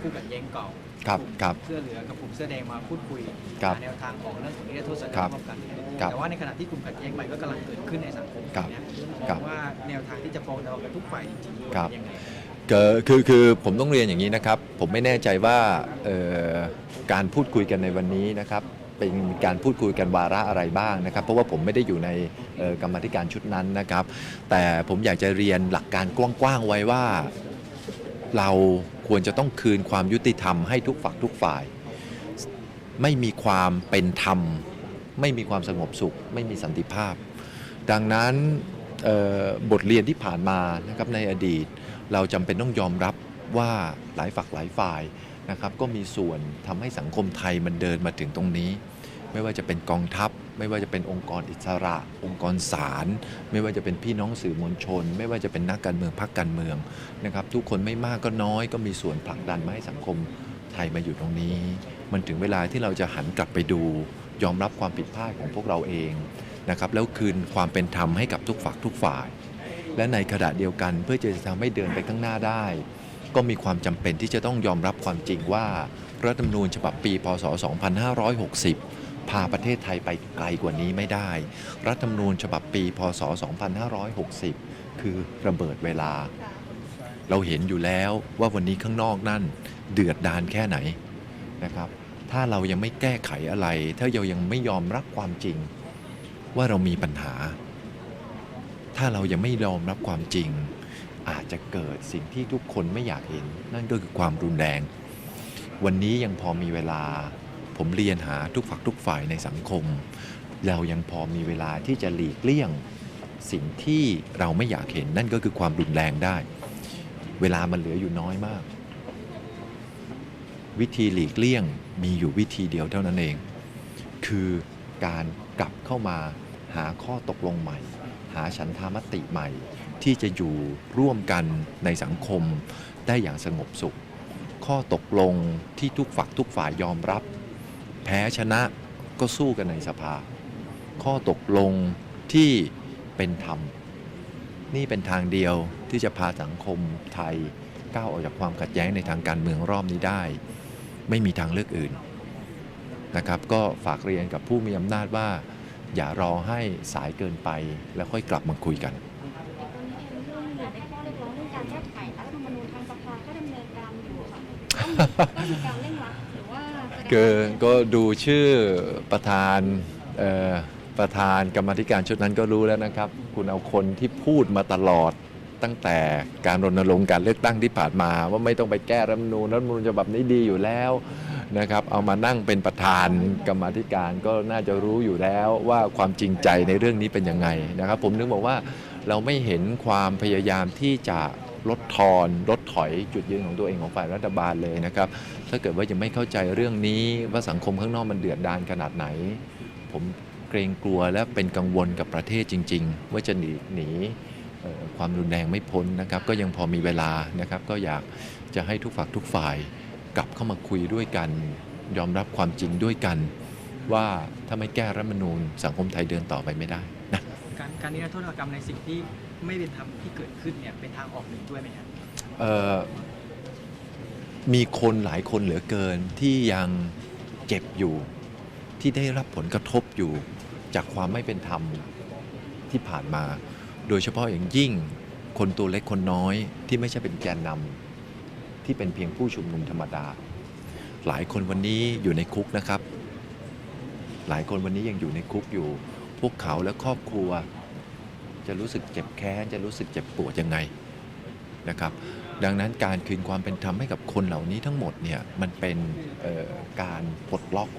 คู่ขัดแย้งเก่าครับกลุ่มครับเสื้อเหลืองกับกลุ่มเสื้อแดงมาพูดคุยครับหาแนวทางของเรื่องของนิรโทษกรรครัมบร่วมกันครับแต่ว่าในขณะที่กลุ่มขัดแย้งใหม่ก็กำลังเกิดขึ้นในสังคมครับเนี่ยมครัองบว่าแนวทางที่จะปรองดองกับทุกฝ่ายจริงๆครับเป็นยังไงก็คือคือผมต้องเรียนอย่างนี้นะครับ ผมไม่แน่ใจว่าเอ่อการพูดคุยกันในวันนี้นะครับเป็นการพูดคุยกันวาระอะไรบ้างนะครับ เพราะว่าผมไม่ได้อยู่ในเอ่อกรรมาธิการชุดนั้นนะครับ แต่ผมอยากจะเรียนหลักการกว้างๆไว้ว่าเรา ควรจะต้องคืนความยุติธรรมให้ทุกฝักทุกฝ่าย ไม่มีความเป็นธรรม ไม่มีความสงบสุข ไม่มีสันติภาพ ดังนั้นบทเรียนที่ผ่านมานะครับในอดีต เราจำเป็นต้องยอมรับว่าหลายฝักหลายฝ่ายนะครับก็มีส่วนทำให้สังคมไทยมันเดินมาถึงตรงนี้ ไม่ว่าจะเป็นกองทัพ ไม่ว่าจะเป็นองค์กรอิสระ องค์กรศาลไม่ว่าจะเป็นพี่น้องสื่อมวลชน ไม่ว่าจะเป็นนักการเมืองพรรคการเมืองนะครับทุกคนไม่มากก็น้อยก็มีส่วนผลักดันมาให้สังคมไทยมาอยู่ตรงนี้ มันถึงเวลาที่เราจะหันกลับไปดู ยอมรับความผิดพลาดของพวกเราเองนะครับแล้วคืนความเป็นธรรมให้กับทุกฝักทุกฝ่าย และในขณะเดียวกันเพื่อจะทำให้เดินไปข้างหน้าได้ ก็มีความจำเป็นที่จะต้องยอมรับความจริงว่ารัฐธรรมนูญฉบับปี พศ 2560 พาประเทศไทยไปไกลกว่านี้ไม่ได้ รัฐธรรมนูญฉบับปี พศ 2560 คือระเบิดเวลา เราเห็นอยู่แล้วว่าวันนี้ข้างนอกนั่นเดือดดานแค่ไหนนะครับ ถ้าเรายังไม่แก้ไขอะไร ถ้าเรายังไม่ยอมรับความจริง ว่าเรามีปัญหา ถ้าเรายังไม่ยอมรับความจริง อาจจะเกิดสิ่งที่ทุกคนไม่อยากเห็น นั่นก็คือความรุนแรง วันนี้ยังพอมีเวลา ผมเรียนหาทุกฝักทุกฝ่ายในสังคม เรายังพอมีเวลาที่จะหลีกเลี่ยง สิ่งที่เราไม่อยากเห็นนั่นก็คือความรุนแรงได้ เวลามันเหลืออยู่น้อยมาก วิธีหลีกเลี่ยงมีอยู่วิธีเดียวเท่านั้นเอง คือการกลับเข้ามาหาข้อตกลงใหม่ หาฉันทามติใหม่ ที่จะอยู่ร่วมกันในสังคมได้อย่างสงบสุข ข้อตกลงที่ทุกฝักทุกฝ่ายยอมรับ แพ้ชนะก็สู้กันในสภา ข้อตกลงที่เป็นธรรม นี่เป็นทางเดียวที่จะพาสังคมไทยก้าวออกจากความขัดแย้งในทางการเมืองรอบนี้ได้ ไม่มีทางเลือกอื่นนะครับ ก็ฝากเรียนกับผู้มีอำนาจว่า อย่ารอให้สายเกินไปแล้วค่อยกลับมาคุยกัน การเร่งรัดหรือว่าแสดงก็ก็ดูชื่อประธานประธานกรรมธิการชุดนั้นก็รู้แล้วนะครับ คุณเอาคนที่พูดมาตลอดตั้งแต่การรณรงค์การเลือกตั้งที่ผ่านมา ว่าไม่ต้องไปแก้รัฐมนูญรัฐมนูญฉบับนี้ดีอยู่แล้วนะครับ เอามานั่งเป็นประธานกรรมธิการก็น่าจะรู้อยู่แล้วว่าความจริงใจในเรื่องนี้เป็นยังไงนะครับ ผมนึกบอกว่าเราไม่เห็นความพยายามที่จะ ลดทอน ลดถอยจุดยืนของตัวเองของฝ่ายรัฐบาลเลยนะครับ ถ้าเกิดว่ายังไม่เข้าใจเรื่องนี้ว่าสังคมข้างนอกมันเดือดดานขนาดไหน ผมเกรงกลัวและเป็นกังวลกับประเทศจริง ๆ ว่าจะหนีหนีความรุนแรงไม่พ้นนะครับ ก็ยังพอมีเวลานะครับ ก็อยากจะให้ทุกฝักทุกฝ่ายกลับเข้ามาคุยด้วยกัน ยอมรับความจริงด้วยกัน ว่าถ้าไม่แก้รัฐมนูญ สังคมไทยเดินต่อไปไม่ได้นะ การนิรโทษกรรมในสิ่งที่ไม่เป็นธรรมที่เกิดขึ้นเนี่ยเป็นทางออกหนึ่งด้วยไหมครับมีคนหลายคนเหลือเกินที่ยังเจ็บอยู่ ที่ได้รับผลกระทบอยู่จากความไม่เป็นธรรมที่ผ่านมา โดยเฉพาะอย่างยิ่งคนตัวเล็กคนน้อยที่ไม่ใช่เป็นแกนนำที่เป็นเพียงผู้ชุมนุมธรรมดา หลายคนวันนี้อยู่ในคุกนะครับ หลายคนวันนี้ยังอยู่ในคุกอยู่ พวกเขาและครอบครัว จะรู้สึกเจ็บแค้นจะรู้สึกเจ็บปวดยังไงนะครับ ดังนั้นการคืนความเป็นธรรมให้กับคนเหล่านี้ทั้งหมดเนี่ยมันเป็นเอ่อการปลดล็อก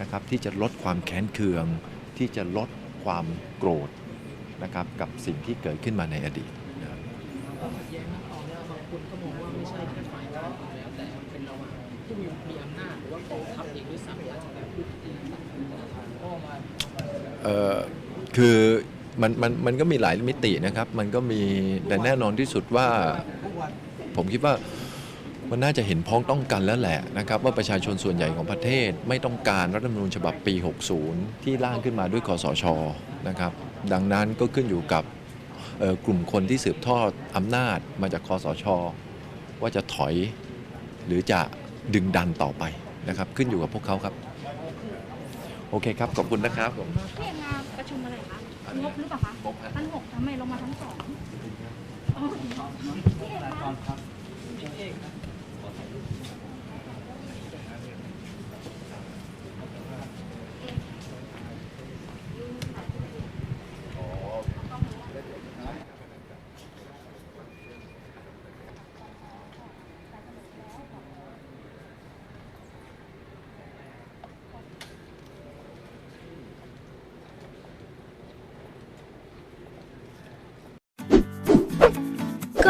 นะครับที่จะลดความแค้นเคือง ที่จะลดความโกรธนะครับกับสิ่งที่เกิดขึ้นมาในอดีตนะครับความขัดแย้งนั้นตอนนี้บางคนก็ มันมันมันก็มีหลายมิตินะครับ มันก็มีแต่แน่นอนที่สุดว่า ผมคิดว่ามันน่าจะเห็นพ้องต้องกันแล้วแหละนะครับ ว่าประชาชนส่วนใหญ่ของประเทศ ไม่ต้องการรัฐธรรมนูญฉบับปี 60 ที่ร่างขึ้นมาด้วยคอสชนะครับ ดังนั้นก็ขึ้นอยู่กับกลุ่มคนที่สืบทอดอำนาจมาจากคอสช ว่าจะถอยหรือจะดึงดันต่อไปนะครับ ขึ้นอยู่กับพวกเขาครับ โอเคครับ ขอบคุณนะครับผมพี่มาประชุมอะไรคะ งบหรือเปล่าคะงบฮะชั้นหกทำไมลงมาชั้นสองอ๋อพี่เอกคะ ก